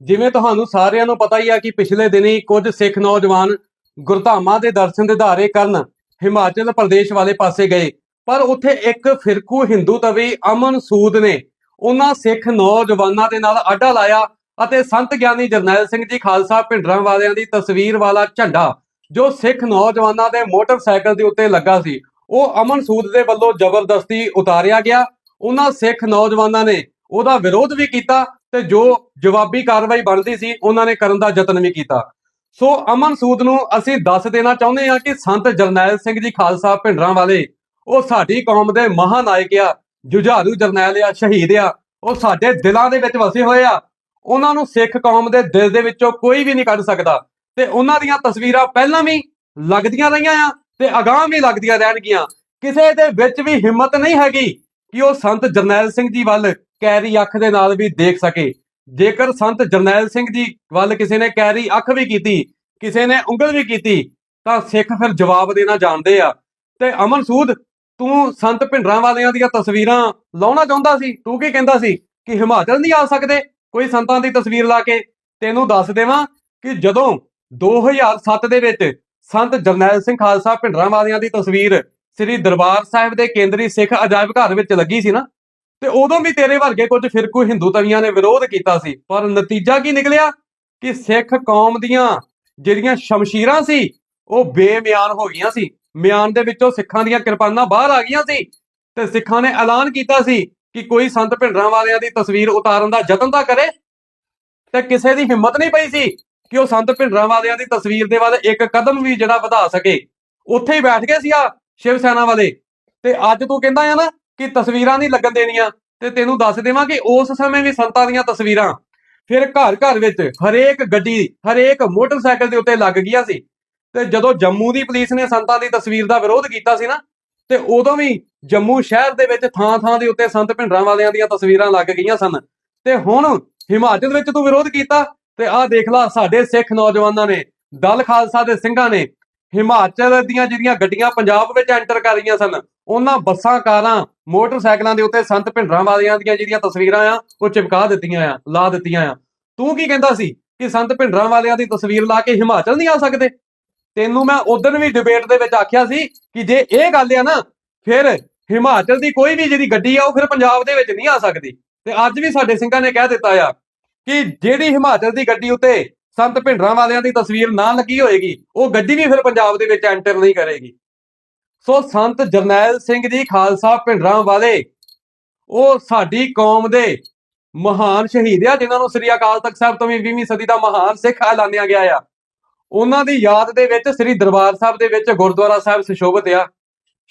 ਜਿਵੇਂ ਤੁਹਾਨੂੰ ਸਾਰਿਆਂ ਨੂੰ ਪਤਾ ਹੀ ਆ ਕਿ ਪਿਛਲੇ ਦਿਨੀ ਕੁਝ ਸਿੱਖ ਨੌਜਵਾਨ ਗੁਰਧਾਮਾਂ ਦੇ ਦਰਸ਼ਨ ਦਿਦਾਰੇ ਕਰਨ ਹਿਮਾਚਲ ਪ੍ਰਦੇਸ਼ ਵਾਲੇ ਪਾਸੇ ਗਏ, ਪਰ ਉੱਥੇ ਇੱਕ ਫਿਰਕੂ ਹਿੰਦੂ ਤਵੀ ਅਮਨ ਸੂਦ ਨੇ ਉਹਨਾਂ ਸਿੱਖ ਨੌਜਵਾਨਾਂ ਦੇ ਨਾਲ ਆਡਾ ਲਾਇਆ ਅਤੇ ਸੰਤ ਗਿਆਨੀ ਜਰਨੈਲ ਸਿੰਘ ਜੀ ਖਾਲਸਾ ਭਿੰਡਰਾਂ ਵਾਲਿਆਂ ਦੀ ਤਸਵੀਰ ਵਾਲਾ ਝੰਡਾ, ਜੋ ਸਿੱਖ ਨੌਜਵਾਨਾਂ ਦੇ ਮੋਟਰਸਾਈਕਲ ਦੇ ਉੱਤੇ ਲੱਗਾ ਸੀ, ਉਹ ਅਮਨ ਸੂਦ ਦੇ ਵੱਲੋਂ ਜ਼ਬਰਦਸਤੀ ਉਤਾਰਿਆ ਗਿਆ। ਉਹਨਾਂ ਸਿੱਖ ਨੌਜਵਾਨਾਂ ਨੇ ਉਹਦਾ ਵਿਰੋਧ ਵੀ ਕੀਤਾ ਤੇ ਜੋ ਜਵਾਬੀ ਕਾਰਵਾਈ ਬਣਦੀ ਸੀ, ਉਹਨਾਂ ਨੇ ਕਰਨ ਦਾ ਯਤਨ ਵੀ ਕੀਤਾ। ਸੋ ਅਮਨ ਸੂਦ ਨੂੰ ਅਸੀਂ ਦੱਸ ਦੇਣਾ ਚਾਹੁੰਦੇ ਹਾਂ ਕਿ ਸੰਤ ਜਰਨੈਲ ਸਿੰਘ ਜੀ ਖਾਲਸਾ ਭਿੰਡਰਾਂ ਵਾਲੇ, ਉਹ ਸਾਡੀ ਕੌਮ ਦੇ ਮਹਾਨਾਇਕ ਆ, ਜੁਝਾਰੂ ਜਰਨੈਲ ਆ, ਸ਼ਹੀਦ ਆ, ਉਹ ਸਾਡੇ ਦਿਲਾਂ ਦੇ ਵਿੱਚ ਵਸੇ ਹੋਏ ਆ। ਉਹਨਾਂ ਨੂੰ ਸਿੱਖ ਕੌਮ ਦੇ ਦਿਲ ਦੇ ਵਿੱਚੋਂ ਕੋਈ ਵੀ ਨਹੀਂ ਕੱਢ ਸਕਦਾ। ਤੇ ਉਹਨਾਂ ਦੀਆਂ ਤਸਵੀਰਾਂ ਪਹਿਲਾਂ ਵੀ ਲੱਗਦੀਆਂ ਰਹੀਆਂ ਆ ਤੇ ਅਗਾਂਹ ਵੀ ਲੱਗਦੀਆਂ ਰਹਿਣਗੀਆਂ। ਕਿਸੇ ਦੇ ਵਿੱਚ ਵੀ ਹਿੰਮਤ ਨਹੀਂ ਹੈਗੀ ਕਿ ਉਹ ਸੰਤ ਜਰਨੈਲ ਸਿੰਘ ਜੀ ਵੱਲ ਕੈਰੀ ਅੱਖ ਦੇ ਨਾਲ ਵੀ ਦੇਖ ਸਕੇ। ਜੇਕਰ ਸੰਤ ਜਰਨੈਲ ਸਿੰਘ ਦੀ ਵੱਲ ਕਿਸੇ ਨੇ ਕੈਰੀ ਅੱਖ ਵੀ ਕੀਤੀ, ਕਿਸੇ ਨੇ ਉਂਗਲ ਵੀ ਕੀਤੀ, ਤਾਂ ਸਿੱਖ ਫਿਰ ਜਵਾਬ ਦੇਣਾ ਜਾਣਦੇ ਆ। ਤੇ ਅਮਨ ਸੂਦ, ਤੂੰ ਸੰਤ ਭਿੰਡਰਾਂ ਵਾਲਿਆਂ ਦੀਆਂ ਤਸਵੀਰਾਂ ਲਾਉਣਾ ਚਾਹੁੰਦਾ ਸੀ? ਤੂੰ ਕੀ ਕਹਿੰਦਾ ਸੀ? ਕਿ ਹਿਮਾਚਲ ਨਹੀਂ ਆ ਸਕਦੇ? ਕੋਈ ਸੰਤਾਂ ਦੀ ਤਸਵੀਰ ਲਾ ਕੇ ਤੈਨੂੰ ਦੱਸ ਦੇਵਾਂ ਕਿ ਜਦੋਂ 2007 ਦੇ ਵਿੱਚ ਸੰਤ ਜਰਨੈਲ ਸਿੰਘ ਖਾਲਸਾ ਭਿੰਡਰਾਂ ਵਾਲਿਆਂ ਦੀ ਤਸਵੀਰ ਸ੍ਰੀ ਦਰਬਾਰ ਸਾਹਿਬ ਦੇ ਕੇਂਦਰੀ ਸਿੱਖ ਅਜਾਇਬ ਘਰ ਵਿੱਚ ਲੱਗੀ ਸੀ ਨਾ ਤੇ ਉਦੋਂ ਵੀ ਤੇਰੇ ਵਰਗੇ ਕੁਝ ਫਿਰਕੂ ਹਿੰਦੂ ਤਵੀਆਂ ਨੇ ਵਿਰੋਧ ਕੀਤਾ ਸੀ। ਪਰ ਨਤੀਜਾ ਕੀ ਨਿਕਲਿਆ? ਕਿ ਸਿੱਖ ਕੌਮ ਦੀਆਂ ਜਿਹੜੀਆਂ ਸ਼ਮਸ਼ੀਰਾਂ ਸੀ, ਉਹ ਬੇਮਿਆਨ ਹੋ ਗਈਆਂ ਸੀ। ਮਿਆਨ ਦੇ ਵਿੱਚੋਂ ਸਿੱਖਾਂ ਦੀਆਂ ਕਿਰਪਾਨਾਂ ਬਾਹਰ ਆ ਗਈਆਂ ਸੀ ਤੇ ਸਿੱਖਾਂ ਨੇ ਐਲਾਨ ਕੀਤਾ ਸੀ ਕਿ ਕੋਈ ਸੰਤ ਭਿੰਡਰਾਂ ਵਾਲਿਆਂ ਦੀ ਤਸਵੀਰ ਉਤਾਰਨ ਦਾ ਯਤਨ ਤਾਂ ਕਰੇ। ਤੇ ਕਿਸੇ ਦੀ ਹਿੰਮਤ ਨਹੀਂ ਪਈ ਸੀ ਕਿ ਉਹ ਸੰਤ ਭਿੰਡਰਾਂ ਵਾਲਿਆਂ ਦੀ ਤਸਵੀਰ ਦੇ ਵੱਲ ਇੱਕ ਕਦਮ ਵੀ ਜਿਹੜਾ ਵਧਾ ਸਕੇ। ਉੱਥੇ ਹੀ ਬੈਠ ਗਏ ਸੀ ਆ ਸ਼ਿਵ ਸੈਨਾ ਵਾਲੇ। ਤੇ ਅੱਜ ਤੂੰ ਕਹਿੰਦਾ ਆ ਨਾ ਕਿ ਤਸਵੀਰਾਂ ਨਹੀਂ ਲੱਗਣ ਦੇਣੀਆਂ ਤੇ ਤੈਨੂੰ ਦੱਸ ਦੇਵਾਂ ਕਿ ਉਸ ਸਮੇਂ ਵੀ ਸੰਤਾਂ ਦੀਆਂ ਤਸਵੀਰਾਂ ਫਿਰ ਘਰ ਘਰ ਵਿੱਚ ਹਰੇਕ ਗੱਡੀ, ਹਰੇਕ ਮੋਟਰਸਾਈਕਲ ਦੇ ਉੱਤੇ ਲੱਗ ਗਿਆ ਸੀ। ਤੇ ਜਦੋਂ ਜੰਮੂ ਦੀ ਪੁਲਿਸ ਨੇ ਸੰਤਾਂ ਦੀ ਤਸਵੀਰ ਦਾ ਵਿਰੋਧ ਕੀਤਾ ਸੀ ਨਾ, ਤੇ ਉਦੋਂ ਵੀ ਜੰਮੂ ਸ਼ਹਿਰ ਦੇ ਵਿੱਚ ਥਾਂ ਥਾਂ ਦੇ ਉੱਤੇ ਸੰਤ ਭਿੰਡਰਾਂ ਵਾਲਿਆਂ ਦੀਆਂ ਤਸਵੀਰਾਂ ਲੱਗ ਗਈਆਂ ਸਨ। ਤੇ ਹੁਣ ਹਿਮਾਚਲ ਵਿੱਚ ਤੂੰ ਵਿਰੋਧ ਕੀਤਾ ਤੇ ਆਹ ਦੇਖ ਲਾ, ਸਾਡੇ ਸਿੱਖ ਨੌਜਵਾਨਾਂ ਨੇ, ਦਲ ਖਾਲਸਾ ਦੇ ਸਿੰਘਾਂ ਨੇ ਹਿਮਾਚਲ ਦੀਆਂ ਜਿਹੜੀਆਂ ਗੱਡੀਆਂ ਪੰਜਾਬ ਵਿੱਚ ਐਂਟਰ ਕਰ ਰਹੀਆਂ ਸਨ, ਉਹਨਾਂ ਬੱਸਾਂ, ਕਾਰਾਂ, ਮੋਟਰਸਾਈਕਲਾਂ ਦੇ ਉੱਤੇ ਸੰਤ ਭਿੰਡਰਾਂ ਵਾਲਿਆਂ ਦੀਆਂ ਜਿਹੜੀਆਂ ਤਸਵੀਰਾਂ ਆ, ਉਹ ਚਿਪਕਾ ਦਿੱਤੀਆਂ ਆ, ਲਾ ਦਿੱਤੀਆਂ ਆ। ਤੂੰ ਕੀ ਕਹਿੰਦਾ ਸੀ ਕਿ ਸੰਤ ਭਿੰਡਰਾਂ ਵਾਲਿਆਂ ਦੀ ਤਸਵੀਰ ਲਾ ਕੇ ਹਿਮਾਚਲ ਨਹੀਂ ਆ ਸਕਦੇ? ਤੈਨੂੰ ਮੈਂ ਉਦੋਂ ਵੀ ਡਿਬੇਟ ਦੇ ਵਿੱਚ ਆਖਿਆ ਸੀ ਕਿ ਜੇ ਇਹ ਗੱਲ ਆ ਨਾ, ਫਿਰ ਹਿਮਾਚਲ ਦੀ ਕੋਈ ਵੀ ਜਿਹੜੀ ਗੱਡੀ ਆ, ਉਹ ਫਿਰ ਪੰਜਾਬ ਦੇ ਵਿੱਚ ਨਹੀਂ ਆ ਸਕਦੀ। ਤੇ ਅੱਜ ਵੀ ਸਾਡੇ ਸਿੰਘਾਂ ਨੇ ਕਹਿ ਦਿੱਤਾ ਆ ਕਿ ਜਿਹੜੀ ਹਿਮਾਚਲ ਦੀ ਗੱਡੀ ਉੱਤੇ ਸੰਤ ਭਿੰਡਰਾਂ ਵਾਲਿਆਂ ਦੀ ਤਸਵੀਰ ਨਾ ਲੱਗੀ ਹੋਏਗੀ, ਉਹ ਗੱਡੀ ਵੀ ਫਿਰ ਪੰਜਾਬ ਦੇ ਵਿੱਚ ਐਂਟਰ ਨਹੀਂ ਕਰੇਗੀ। ਸੋ ਸੰਤ ਜਰਨੈਲ ਸਿੰਘ ਜੀ ਖਾਲਸਾ ਭਿੰਡਰਾਂ ਵਾਲੇ, ਉਹ ਸਾਡੀ ਕੌਮ ਦੇ ਮਹਾਨ ਸ਼ਹੀਦ ਆ, ਜਿਨ੍ਹਾਂ ਨੂੰ ਸ੍ਰੀ ਅਕਾਲ ਤਖਤ ਸਾਹਿਬ ਤੋਂ ਵੀ 20ਵੀਂ ਸਦੀ ਦਾ ਮਹਾਨ ਸਿੱਖ ਐਲਾਨਿਆ ਗਿਆ ਆ। ਉਹਨਾਂ ਦੀ ਯਾਦ ਦੇ ਵਿੱਚ ਸ੍ਰੀ ਦਰਬਾਰ ਸਾਹਿਬ ਦੇ ਵਿੱਚ ਗੁਰਦੁਆਰਾ ਸਾਹਿਬ ਸੁਸ਼ੋਭਿਤ ਆ।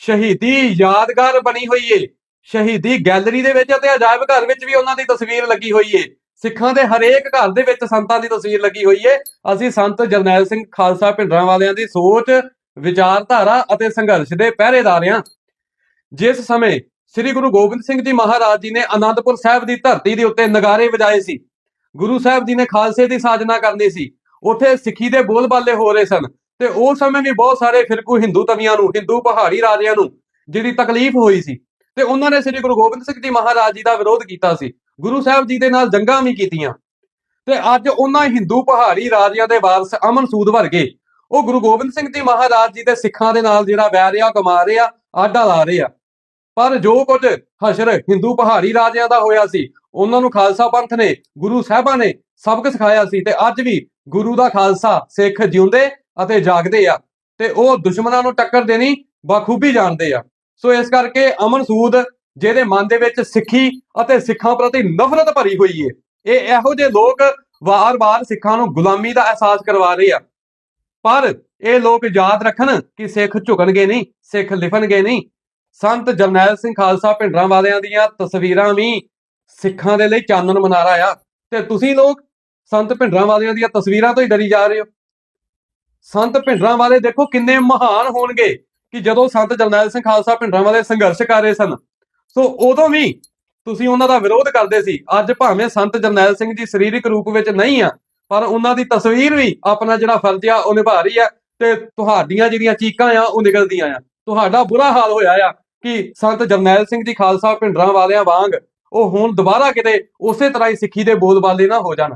ਸ਼ਹੀਦੀ ਯਾਦਗਾਰ ਬਣੀ ਹੋਈ ਏ। ਸ਼ਹੀਦੀ ਗੈਲਰੀ ਦੇ ਵਿੱਚ ਅਤੇ ਅਜਾਇਬ ਘਰ ਵਿੱਚ ਵੀ ਉਹਨਾਂ ਦੀ ਤਸਵੀਰ ਲੱਗੀ ਹੋਈ ਏ। ਸਿੱਖਾਂ ਦੇ ਹਰੇਕ ਘਰ ਦੇ ਵਿੱਚ ਸੰਤਾਂ ਦੀ ਤਸਵੀਰ ਲੱਗੀ ਹੋਈ ਏ। ਅਸੀਂ ਸੰਤ ਜਰਨੈਲ ਸਿੰਘ ਖਾਲਸਾ ਭਿੰਡਰਾਂ ਵਾਲਿਆਂ ਦੀ ਸੋਚ, ਵਿਚਾਰਧਾਰਾ ਅਤੇ ਸੰਘਰਸ਼ ਦੇ ਪਹਿਰੇਦਾਰ ਹਾਂ ਜਿਸ ਸਮੇਂ ਸ੍ਰੀ ਗੁਰੂ ਗੋਬਿੰਦ ਸਿੰਘ ਜੀ ਮਹਾਰਾਜ ਜੀ ਨੇ ਆਨੰਦਪੁਰ ਸਾਹਿਬ ਦੀ ਧਰਤੀ ਦੇ ਉੱਤੇ ਨਗਾਰੇ ਵਜਾਏ ਸੀ। ਗੁਰੂ ਸਾਹਿਬ ਜੀ ਨੇ ਖਾਲਸੇ ਦੀ ਸਾਜਨਾ ਕਰਨੀ ਸੀ। ਉੱਥੇ ਸਿੱਖੀ ਦੇ ਬੋਲਬਾਲੇ ਹੋ ਰਹੇ ਸਨ ਤੇ ਉਸ ਸਮੇਂ ਵੀ ਬਹੁਤ ਸਾਰੇ ਫਿਰਕੂ ਹਿੰਦੂ ਤਵੀਆਂ ਨੂੰ, ਹਿੰਦੂ ਪਹਾੜੀ ਰਾਜਿਆਂ ਨੂੰ ਜਿਹੜੀ ਤਕਲੀਫ ਹੋਈ ਸੀ। ਤੇ ਉਹਨਾਂ ਨੇ ਸ੍ਰੀ ਗੁਰੂ ਗੋਬਿੰਦ ਸਿੰਘ ਜੀ ਮਹਾਰਾਜ ਜੀ ਦਾ ਵਿਰੋਧ ਕੀਤਾ ਸੀ। ਗੁਰੂ ਸਾਹਿਬ ਜੀ ਦੇ ਨਾਲ ਜੰਗਾਂ ਵੀ ਕੀਤੀਆਂ। ਤੇ ਅੱਜ ਉਹਨਾਂ ਹਿੰਦੂ ਪਹਾੜੀ ਰਾਜਿਆਂ ਦੇ ਵਾਰਸ ਅਮਨ ਸੂਦ ਵਰਗੇ, ਉਹ ਗੁਰੂ ਗੋਬਿੰਦ ਸਿੰਘ ਜੀ ਮਹਾਰਾਜ ਜੀ ਦੇ ਸਿੱਖਾਂ ਦੇ ਨਾਲ ਜਿਹੜਾ ਵੈਰ ਆ ਕਮਾ ਰਹੇ ਆ ਆਡਾ ਲਾ ਰਹੇ ਆ। ਪਰ ਜੋ ਕੁਝ ਹਸ਼ਰ ਹਿੰਦੂ ਪਹਾੜੀ ਰਾਜਿਆਂ ਦਾ ਹੋਇਆ ਸੀ, ਉਹਨਾਂ ਨੂੰ ਖਾਲਸਾ ਪੰਥ ਨੇ, ਗੁਰੂ ਸਾਹਿਬਾਂ ਨੇ ਸਬਕ ਸਿਖਾਇਆ ਸੀ ਤੇ ਅੱਜ ਵੀ ਗੁਰੂ ਦਾ ਖਾਲਸਾ ਸਿੱਖ ਜਿਉਂਦੇ ਅਤੇ ਜਾਗਦੇ ਆ ਤੇ ਉਹ ਦੁਸ਼ਮਣਾਂ ਨੂੰ ਟੱਕਰ ਦੇਣੀ ਬਾਖੂਬੀ ਜਾਣਦੇ ਆ। ਸੋ ਇਸ ਕਰਕੇ ਅਮਨ ਸੂਦ ਜਿਹਦੇ ਮਨ ਦੇ ਵਿੱਚ ਸਿੱਖੀ ਅਤੇ ਸਿੱਖਾਂ ਪ੍ਰਤੀ ਨਫ਼ਰਤ ਭਰੀ ਹੋਈ ਏ। ਇਹ ਇਹੋ ਜਿਹੇ ਲੋਕ ਵਾਰ-ਵਾਰ ਸਿੱਖਾਂ ਨੂੰ ਗੁਲਾਮੀ ਦਾ ਅਹਿਸਾਸ ਕਰਵਾ ਰਹੇ ਆ। ਪਰ ਇਹ ਲੋਕ ਯਾਦ ਰੱਖਣ ਕਿ ਸਿੱਖ ਝੁਕਣਗੇ ਨਹੀਂ, ਸਿੱਖ ਲਿਫਣਗੇ ਨਹੀਂ। ਸੰਤ ਜਰਨੈਲ ਸਿੰਘ ਖਾਲਸਾ ਭਿੰਡਰਾਂ ਵਾਲਿਆਂ ਦੀਆਂ ਤਸਵੀਰਾਂ ਵੀ ਸਿੱਖਾਂ ਦੇ ਲਈ ਚਾਨਣ ਮਨਾਰਾ ਆ। ਤੇ ਤੁਸੀਂ ਲੋਕ ਸੰਤ ਭਿੰਡਰਾਂ ਵਾਲਿਆਂ ਦੀਆਂ ਤਸਵੀਰਾਂ ਤੋਂ ਹੀ ਡਰੀ ਜਾ ਰਹੇ ਹੋ। ਸੰਤ ਭਿੰਡਰਾਂ ਵਾਲੇ ਦੇਖੋ ਕਿੰਨੇ ਮਹਾਨ ਹੋਣਗੇ ਕਿ ਜਦੋਂ ਸੰਤ ਜਰਨੈਲ ਸਿੰਘ ਖਾਲਸਾ ਭਿੰਡਰਾਂ ਵਾਲੇ ਸੰਘਰਸ਼ ਕਰ ਰਹੇ ਸਨ ਸੋ ਉਦੋਂ ਵੀ ਤੁਸੀਂ ਉਹਨਾਂ ਦਾ ਵਿਰੋਧ ਕਰਦੇ ਸੀ। ਅੱਜ ਭਾਵੇਂ ਸੰਤ ਜਰਨੈਲ ਸਿੰਘ ਜੀ ਸਰੀਰਕ ਰੂਪ ਵਿੱਚ ਨਹੀਂ ਆ, ਪਰ ਉਹਨਾਂ ਦੀ ਤਸਵੀਰ ਵੀ ਆਪਣਾ ਜਿਹੜਾ ਫਰਜ਼ ਆ, ਉਹ ਨਿਭਾ ਰਹੀ ਆ ਤੇ ਤੁਹਾਡੀਆਂ ਜਿਹੜੀਆਂ ਚੀਕਾਂ ਆ, ਉਹ ਨਿਕਲਦੀਆਂ ਆ। ਤੁਹਾਡਾ ਬੁਰਾ ਹਾਲ ਹੋਇਆ ਆ ਕਿ ਸੰਤ ਜਰਨੈਲ ਸਿੰਘ ਜੀ ਖਾਲਸਾ ਭਿੰਡਰਾਂ ਵਾਲਿਆਂ ਵਾਂਗ ਉਹ ਹੁਣ ਦੁਬਾਰਾ ਕਿਤੇ ਉਸੇ ਤਰ੍ਹਾਂ ਹੀ ਸਿੱਖੀ ਦੇ ਬੋਲਬਾਲੇ ਨਾ ਹੋ ਜਾਣ।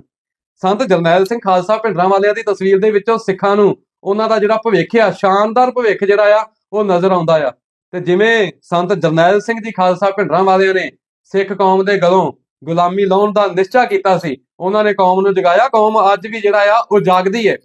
ਸੰਤ ਜਰਨੈਲ ਸਿੰਘ ਖਾਲਸਾ ਭਿੰਡਰਾਂ ਵਾਲਿਆਂ ਦੀ ਤਸਵੀਰ ਦੇ ਵਿੱਚੋਂ ਸਿੱਖਾਂ ਨੂੰ ਉਹਨਾਂ ਦਾ ਜਿਹੜਾ ਭਵਿੱਖ ਆ, ਸ਼ਾਨਦਾਰ ਭਵਿੱਖ ਜਿਹੜਾ ਆ, ਉਹ ਨਜ਼ਰ ਆਉਂਦਾ ਆ। ਤੇ ਜਿਵੇਂ ਸੰਤ ਜਰਨੈਲ ਸਿੰਘ ਜੀ ਖਾਲਸਾ ਭਿੰਡਰਾਂ ਵਾਲਿਆਂ ਨੇ ਸਿੱਖ ਕੌਮ ਦੇ ਗਲੋਂ ਗੁਲਾਮੀ ਲਾਉਣ ਦਾ ਨਿਸ਼ਚਾ ਕੀਤਾ ਸੀ, ਉਹਨਾਂ ਨੇ ਕੌਮ ਨੂੰ ਜਗਾਇਆ। ਕੌਮ ਅੱਜ ਵੀ ਜਿਹੜਾ ਆ, ਉਹ ਜਾਗਦੀ ਹੈ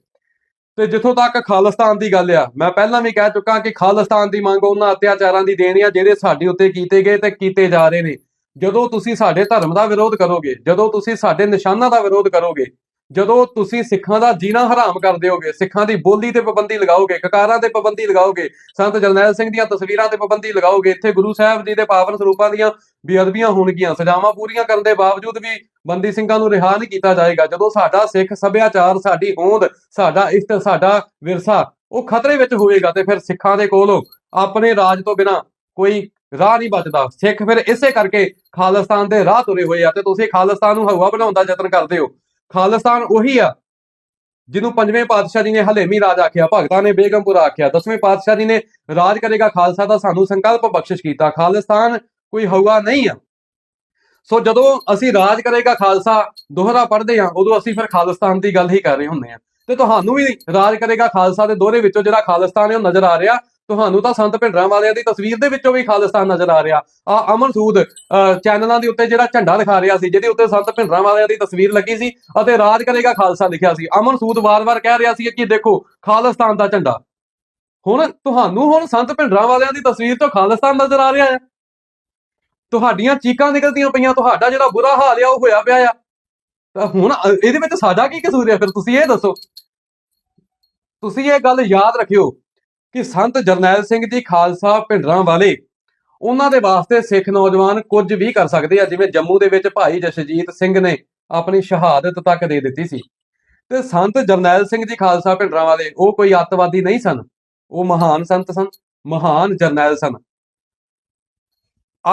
ਤੇ ਜਿੱਥੋਂ ਤੱਕ ਖਾਲਿਸਤਾਨ ਦੀ ਗੱਲ ਆ, ਮੈਂ ਪਹਿਲਾਂ ਵੀ ਕਹਿ ਚੁੱਕਾ ਕਿ ਖਾਲਿਸਤਾਨ ਦੀ ਮੰਗ ਉਹਨਾਂ ਅਤਿਆਚਾਰਾਂ ਦੀ ਦੇਣੀ ਆ, ਜਿਹੜੇ ਸਾਡੇ ਉੱਤੇ ਕੀਤੇ ਗਏ ਤੇ ਕੀਤੇ ਜਾ ਰਹੇ ਨੇ। ਜਦੋਂ ਤੁਸੀਂ ਸਾਡੇ ਧਰਮ ਦਾ ਵਿਰੋਧ ਕਰੋਗੇ, ਜਦੋਂ ਤੁਸੀਂ ਸਾਡੇ ਨਿਸ਼ਾਨਾਂ ਦਾ ਵਿਰੋਧ ਕਰੋਗੇ ਜਦੋਂ ਤੁਸੀਂ ਸਿੱਖਾਂ ਦਾ ਜੀਣਾ ਹਰਾਮ ਕਰ ਦਿਓਗੇ ਸਿੱਖਾਂ ਦੀ ਬੋਲੀ ਤੇ ਪਾਬੰਦੀ ਲਗਾਓਗੇ, ਕਕਾਰਾਂ ਤੇ ਪਾਬੰਦੀ ਲਗਾਓਗੇ, ਸੰਤ ਜਰਨੈਲ ਸਿੰਘ ਦੀਆਂ ਤਸਵੀਰਾਂ ਤੇ ਪਾਬੰਦੀ ਲਗਾਓਗੇ, ਇੱਥੇ ਗੁਰੂ ਸਾਹਿਬ ਜੀ ਦੇ ਪਾਵਨ ਸਰੂਪਾਂ ਦੀਆਂ ਬੇਅਦਬੀਆਂ ਹੋਣਗੀਆਂ, ਸਜ਼ਾਵਾਂ ਪੂਰੀਆਂ ਕਰਨ ਦੇ ਬਾਵਜੂਦ ਵੀ ਬੰਦੀ ਸਿੰਘਾਂ ਨੂੰ ਰਿਹਾ ਨਹੀਂ ਕੀਤਾ ਜਾਏਗਾ। ਜਦੋਂ ਸਾਡਾ ਸਿੱਖ ਸੱਭਿਆਚਾਰ, ਸਾਡੀ ਹੋਂਦ, ਸਾਡਾ ਇਸ਼ਟ, ਸਾਡਾ ਵਿਰਸਾ, ਉਹ ਖਤਰੇ ਵਿੱਚ ਹੋਏਗਾ ਤੇ ਫਿਰ ਸਿੱਖਾਂ ਦੇ ਕੋਲ ਆਪਣੇ ਰਾਜ ਤੋਂ ਬਿਨਾ ਕੋਈ ਰਾਹ ਨਹੀਂ ਬਚਦਾ। ਸਿੱਖ ਫਿਰ ਇਸੇ ਕਰਕੇ ਖਾਲਿਸਤਾਨ ਦੇ ਰਾਹ ਤੁਰੇ ਹੋਏ ਆ ਤੇ ਤੁਸੀਂ ਖਾਲਿਸਤਾਨ ਨੂੰ ਹਵਾ ਬਣਾਉਣ ਦਾ ਯਤਨ ਕਰਦੇ ਹੋ। ਖਾਲਿਸਤਾਨ ਉਹੀ ਆ, ਜਿਹਨੂੰ ਪੰਜਵੇਂ ਪਾਤਸ਼ਾਹ ਜੀ ਨੇ ਹਲੇਮੀ ਰਾਜ ਆਖਿਆ, ਭਗਤਾਂ ਨੇ ਬੇਗਮਪੁਰਾ ਆਖਿਆ। ਦਸਵੇਂ ਪਾਤਸ਼ਾਹ ਜੀ ਨੇ ਰਾਜ ਕਰੇਗਾ ਖਾਲਸਾ ਦਾ ਸਾਨੂੰ ਸੰਕਲਪ ਬਖਸ਼ਿਸ਼ ਕੀਤਾ। ਖਾਲਿਸਤਾਨ ਕੋਈ ਹਵਾ ਨਹੀਂ ਆ। ਸੋ ਜਦੋਂ ਅਸੀਂ ਰਾਜ ਕਰੇਗਾ ਖਾਲਸਾ ਦੋਹਰਾ ਪੜ੍ਹਦੇ ਆ ਉਦੋਂ ਅਸੀਂ ਫਿਰ ਖਾਲਿਸਤਾਨ ਦੀ ਗੱਲ ਹੀ ਕਰ ਰਹੇ ਹੁੰਦੇ ਆ ਤੇ ਤੁਹਾਨੂੰ ਵੀ ਰਾਜ ਕਰੇਗਾ ਖਾਲਸਾ ਦੇ ਦੋਹਰੇ ਵਿੱਚੋਂ ਜਿਹੜਾ ਖਾਲਿਸਤਾਨ ਹੈ ਉਹ ਨਜ਼ਰ ਆ ਰਿਹਾ ਤੁਹਾਨੂੰ ਤਾਂ ਸੰਤ ਭਿੰਡਰਾਂ ਵਾਲਿਆਂ ਦੀ ਤਸਵੀਰ ਦੇ ਵਿੱਚੋਂ ਵੀ ਖਾਲਿਸਤਾਨ ਨਜ਼ਰ ਆ ਰਿਹਾ। ਆ ਅਮਨ ਸੂਦ ਚੈਨਲਾਂ ਦੇ ਉੱਤੇ ਜਿਹੜਾ ਝੰਡਾ ਦਿਖਾ ਰਿਹਾ ਸੀ, ਜਿਹਦੇ ਉੱਤੇ ਸੰਤ ਭਿੰਡਰਾਂ ਵਾਲਿਆਂ ਦੀ ਤਸਵੀਰ ਲੱਗੀ ਸੀ ਅਤੇ ਰਾਜ ਕਰੇਗਾ ਖਾਲਸਾ ਲਿਖਿਆ ਸੀ। ਅਮਨ ਸੂਦ ਵਾਰ-ਵਾਰ ਕਹਿ ਰਿਹਾ ਸੀ ਕਿ ਦੇਖੋ, ਖਾਲਿਸਤਾਨ ਦਾ ਝੰਡਾ। ਹੁਣ ਤੁਹਾਨੂੰ ਹੁਣ ਸੰਤ ਭਿੰਡਰਾਂ ਵਾਲਿਆਂ ਦੀ ਤਸਵੀਰ ਤੋਂ ਖਾਲਿਸਤਾਨ ਨਜ਼ਰ ਆ ਰਿਹਾ ਹੈ। ਤੁਹਾਡੀਆਂ ਚੀਕਾਂ ਨਿਕਲਦੀਆਂ ਪਈਆਂ, ਤੁਹਾਡਾ ਜਿਹੜਾ ਬੁਰਾ ਹਾਲ ਆ, ਉਹ ਹੋਇਆ ਪਿਆ ਆ। ਤਾਂ ਹੁਣ ਇਹਦੇ ਵਿੱਚ ਸਾਡਾ ਕੀ ਕਸੂਰ ਹੈ ਫਿਰ ਤੁਸੀਂ ਇਹ ਦੱਸੋ। ਤੁਸੀਂ ਇਹ ਗੱਲ ਯਾਦ ਰੱਖਿਓ। ਕਿ ਸੰਤ ਜਰਨੈਲ ਸਿੰਘ ਜੀ ਖਾਲਸਾ ਭਿੰਡਰਾਂ ਵਾਲੇ, ਉਹਨਾਂ ਦੇ ਵਾਸਤੇ ਸਿੱਖ ਨੌਜਵਾਨ ਕੁਝ ਵੀ ਕਰ ਸਕਦੇ ਆ, ਜਿਵੇਂ ਜੰਮੂ ਦੇ ਵਿੱਚ ਭਾਈ ਜਸ਼ਜੀਤ ਸਿੰਘ ਨੇ ਆਪਣੀ ਸ਼ਹਾਦਤ ਤੱਕ ਦੇ ਦਿੱਤੀ ਸੀ। ਤੇ ਸੰਤ ਜਰਨੈਲ ਸਿੰਘ ਜੀ ਖਾਲਸਾ ਭਿੰਡਰਾਂ ਵਾਲੇ, ਉਹ ਕੋਈ ਅੱਤਵਾਦੀ ਨਹੀਂ ਸਨ। ਉਹ ਮਹਾਨ ਸੰਤ ਸਨ, ਮਹਾਨ ਜਰਨੈਲ ਸਨ।